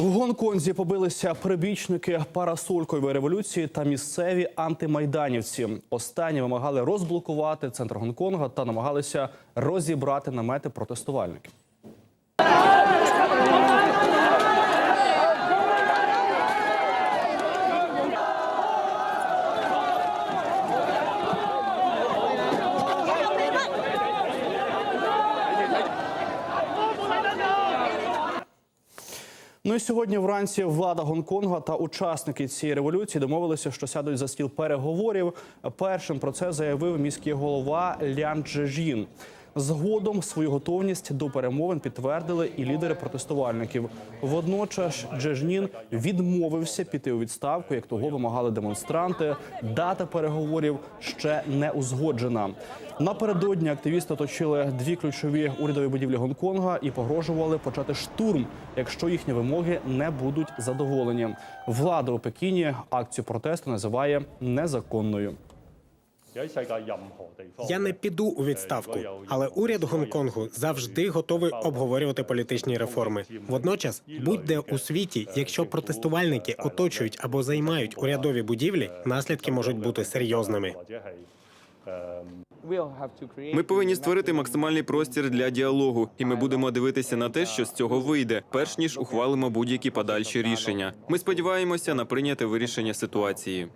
В Гонконзі побилися прибічники парасолькової революції та місцеві антимайданівці. Останні вимагали розблокувати центр Гонконга та намагалися розібрати намети протестувальників. Ну і сьогодні вранці влада Гонконга та учасники цієї революції домовилися, що сядуть за стіл переговорів. Першим про це заявив міський голова Лян Джежін. Згодом свою готовність до перемовин підтвердили і лідери протестувальників. Водночас Джежнін відмовився піти у відставку, як того вимагали демонстранти. Дата переговорів ще не узгоджена. Напередодні активісти оточили дві ключові урядові будівлі Гонконга і погрожували почати штурм, якщо їхні вимоги не будуть задоволені. Влада у Пекіні акцію протесту називає незаконною. Я не піду у відставку, але уряд Гонконгу завжди готовий обговорювати політичні реформи. Водночас, будь-де у світі, якщо протестувальники оточують або займають урядові будівлі, наслідки можуть бути серйозними. Ми повинні створити максимальний простір для діалогу, і ми будемо дивитися на те, що з цього вийде, перш ніж ухвалимо будь-які подальші рішення. Ми сподіваємося на прийняте вирішення ситуації.